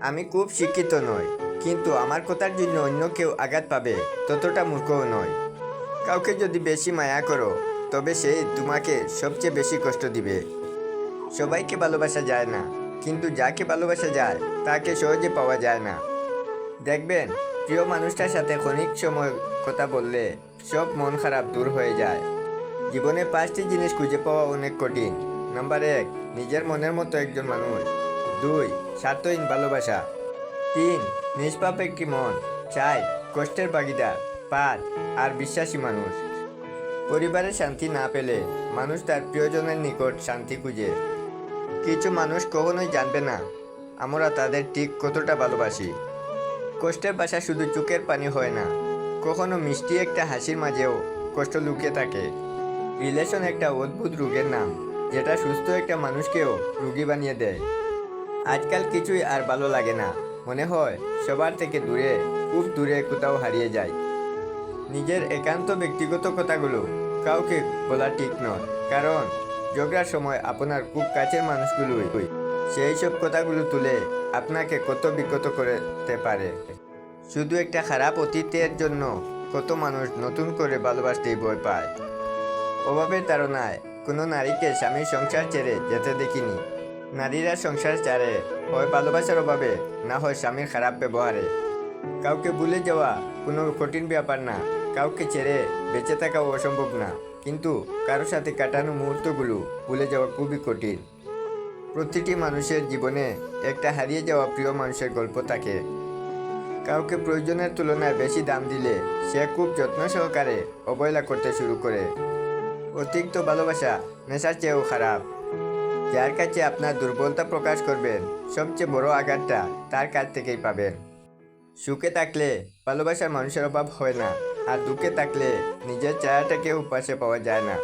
আমি খুব শিক্ষিত নই, কিন্তু আমার কথার জন্য অন্য কেউ আঘাত পাবে ততটা মূর্খও নয় কাউকে যদি বেশি মায়া করো, তবে সে তোমাকে সবচেয়ে বেশি কষ্ট দিবে। সবাইকে ভালোবাসা যায় না, কিন্তু যাকে ভালোবাসা যায়, তাকে সহজে পাওয়া যায় না। দেখবেন, প্রিয় মানুষটার সাথে ক্ষণিক সময় কথা বললে সব মন খারাপ দূর হয়ে যায়। জীবনে পাঁচটি জিনিস খুঁজে পাওয়া অনেক কঠিন। নাম্বার এক, নিজের মনের মতো একজন মানুষ। দুই স্বার্থহীন ভালোবাসা। তিন, নিষ্পাপ একটি মন। চার, কষ্টের ভাগিদার। পাঁচ, আর বিশ্বাসী মানুষ। পরিবারে শান্তি না পেলে মানুষ তার প্রিয়জনের নিকট শান্তি খুঁজে। কিছু মানুষ কখনোই জানবে না আমরা তাদের ঠিক কতটা ভালোবাসি। কষ্টের বাসা শুধু চোখের পানি হয় না, কখনো মিষ্টি একটা হাসির মাঝেও কষ্ট লুকিয়ে থাকে। রিলেশন একটা অদ্ভুত রোগের নাম, যেটা সুস্থ একটা মানুষকেও রুগী বানিয়ে দেয়। আজকাল কিছুই আর ভালো লাগে না। মনে হয় সবার থেকে দূরে, খুব দূরে কোথাও হারিয়ে যায়। নিজের একান্ত ব্যক্তিগত কথাগুলো কাউকে বলা ঠিক নয়, কারণ ঝগড়ার সময় আপনার খুব কাছের মানুষগুলোই। সেই সব কথাগুলো তুলে আপনাকে কত বিকত করতে পারে। শুধু একটা খারাপ অতীতের জন্য কত মানুষ নতুন করে ভালোবাসতেই ভয় পায়। অভাবের তাড়নায় কোনো নারীকে স্বামীর সংসার ছেড়ে যেতে দেখিনি। নারীরা সংসার চারে হয় ভালোবাসার অভাবে না হয় স্বামীর খারাপ ব্যবহারে কাউকে ভুলে যাওয়া কোনো কঠিন ব্যাপার না, কাউকে ছেড়ে বেঁচে থাকাও অসম্ভব না। কিন্তু কারও সাথে কাটানো মুহূর্তগুলো ভুলে যাওয়া খুবই কঠিন। প্রতিটি মানুষের জীবনে একটা হারিয়ে যাওয়া প্রিয় মানুষের গল্প থাকে। কাউকে প্রয়োজনের তুলনায় বেশি দাম দিলে সে খুব যত্ন সহকারে অবহেলা করতে শুরু করে অতিরিক্ত ভালোবাসা নেশার চেয়েও খারাপ যার কাছে আপনার দুর্বলতা প্রকাশ করবেন সবচেয়ে বড় আঘাতটা তার কাছ থেকেই পাবেন সুখে থাকলে ভালোবাসার মানুষের অভাব হয় না, আর দুঃখে থাকলে নিজের চায়াটাকেও পাশে পাওয়া যায় না।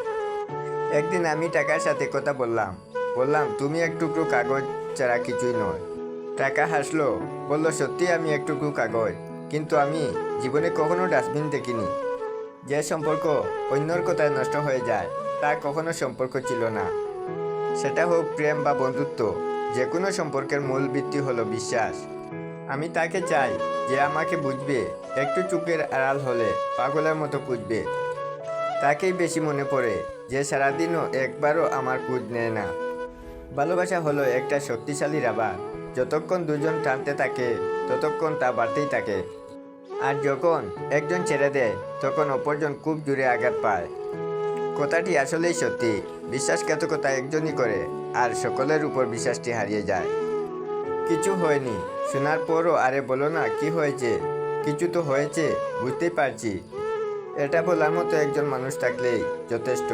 একদিন আমি টাকার সাথে কথা বললাম বললাম, তুমি এক টুকরো কাগজ ছাড়া কিছুই নয়। টাকা হাসলো, বলল সত্যি আমি এক টুকরো কাগজ, কিন্তু আমি জীবনে কখনো ডাস্টবিন দেখিনি। যে সম্পর্ক অন্যর কথায় নষ্ট হয়ে যায় তা কখনো সম্পর্ক ছিল না। সেটা হোক প্রেম বা বন্ধুত্ব যে কোনো সম্পর্কের মূল ভিত্তি হলো বিশ্বাস। আমি তাকে চাই যে আমাকে বুঝবে, একটু চুপের আড়াল হলে পাগলের মতো খুঁজবে তাকেই বেশি মনে পড়ে যে সারাদিনও একবারও আমার খোঁজ নেয় না। ভালোবাসা হলো একটা শক্তিশালী রাবার। যতক্ষণ দুজন টানতে থাকে, ততক্ষণ তা বাড়তেই থাকে। আর যখন একজন ছেড়ে দেয়, তখন অপরজন খুব জোরে আঘাত পায়। কথাটি আসলেই সত্যি। বিশ্বাসঘাতকতা একজনই করে, আর সকলের উপর বিশ্বাসটি হারিয়ে যায়। কিছু হয়নি। শোনার পরও আরে বলো না, কি হয়েছে? কিছু তো হয়েছে, বুঝতেই পারছি। এটা বলার মতো একজন মানুষ থাকলেই যথেষ্ট।